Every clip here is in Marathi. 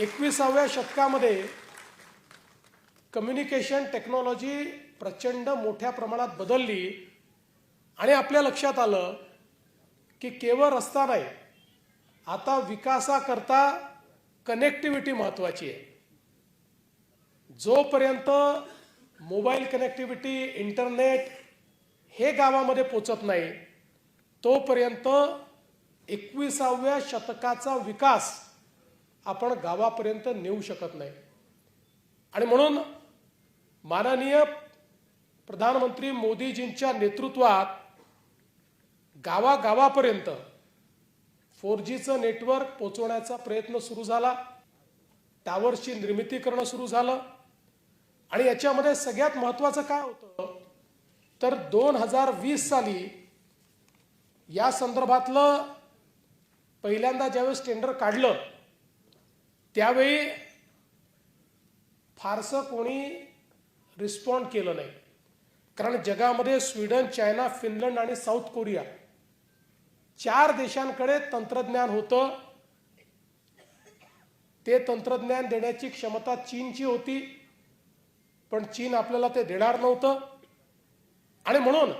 एकविसाव्या शतकामध्ये कम्युनिकेशन टेक्नॉलॉजी प्रचंड मोठ्या प्रमाणात बदलली आणि आपल्या लक्षात आलं की केवळ रस्ता नाही आता विकासाकरता कनेक्टिव्हिटी महत्त्वाची आहे. जोपर्यंत मोबाईल कनेक्टिव्हिटी इंटरनेट हे गावामध्ये पोचत नाही तोपर्यंत एकविसाव्या शतकाचा विकास आपण गावापर्यंत नेऊ शकत नाही. आणि म्हणून माननीय प्रधानमंत्री मोदीजींच्या नेतृत्वात गावागावापर्यंत फोर जीचं नेटवर्क पोचवण्याचा प्रयत्न सुरू झाला. टावरची निर्मिती करणं सुरू झालं. आणि याच्यामध्ये सगळ्यात महत्त्वाचं काय होतं? तर दोन हजार वीस साली या संदर्भातलं पहिल्यांदा ज्यावेळेस टेंडर काढलं त्यावेळी फारसं कोणी रिस्पॉन्ड केलं नाही. कारण जगामध्ये स्वीडन चायना फिनलंड आणि साऊथ कोरिया चार देशांकडे तंत्रज्ञान होतं. ते तंत्रज्ञान देण्याची क्षमता चीनची होती. पण चीन आपल्याला ते देणार नव्हतं. आणि म्हणून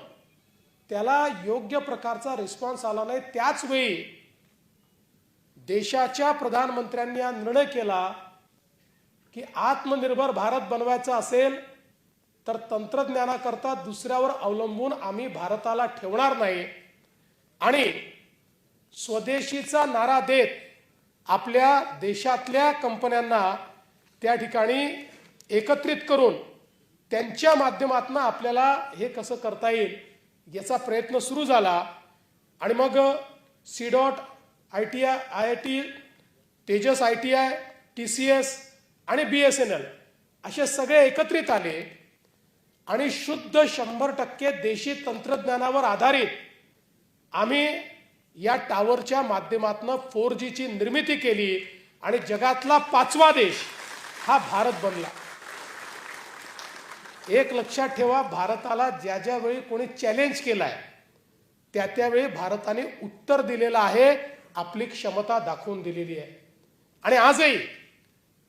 त्याला योग्य प्रकारचा रिस्पॉन्स आला नाही. त्याच वेळी देशाच्या प्रधानमंत्र्यांनी हा निर्णय केला की आत्मनिर्भर भारत बनवायचा असेल तर तंत्रज्ञानाकरता दुसऱ्यावर अवलंबून आम्ही भारताला ठेवणार नाही. आणि स्वदेशीचा नारा देत आपल्या देशातल्या कंपन्यांना त्या ठिकाणी एकत्रित करून त्यांच्या माध्यमातून आपल्याला हे कसं करता येईल याचा प्रयत्न सुरू झाला. आणि मग C dot I T I I I T Tejas I T I T C S आणि बी एस एन एल असे सगळे एकत्रित आले आणि शुद्ध शंभर टक्के देशी तंत्रज्ञानावर आधारित आम्ही या टावरच्या माध्यमातून फोर जीची निर्मिती केली आणि जगातला पाचवा देश हा भारत बनला. एक लक्षात ठेवा भारताला ज्या ज्या वेळी कोणी चॅलेंज केलाय त्या त्यावेळी भारताने उत्तर दिलेलं आहे आपली क्षमता दाखवून दिलेली आहे. आणि आजही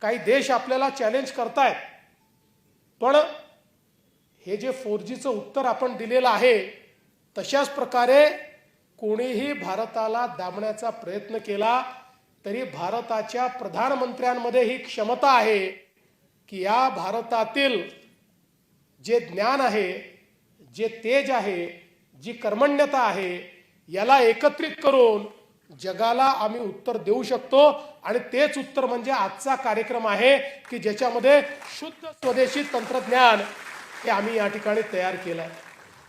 काही देश आपल्याला चॅलेंज करतायत. पण हे जे फोर जीचं उत्तर आपण दिलेलं आहे तशाच प्रकारे कोणीही भारताला दाबण्याचा प्रयत्न केला तरी भारताच्या प्रधानमंत्र्यांमध्ये ही क्षमता आहे की या भारतातील जे ज्ञान आहे जे तेज आहे जी कर्मण्यता आहे याला एकत्रित करून जगाला आम्ही उत्तर देऊ शकतो. आणि तेच उत्तर म्हणजे आजचा कार्यक्रम आहे की ज्याच्यामध्ये शुद्ध स्वदेशी तंत्रज्ञान हे आम्ही या ठिकाणी तयार केलं आहे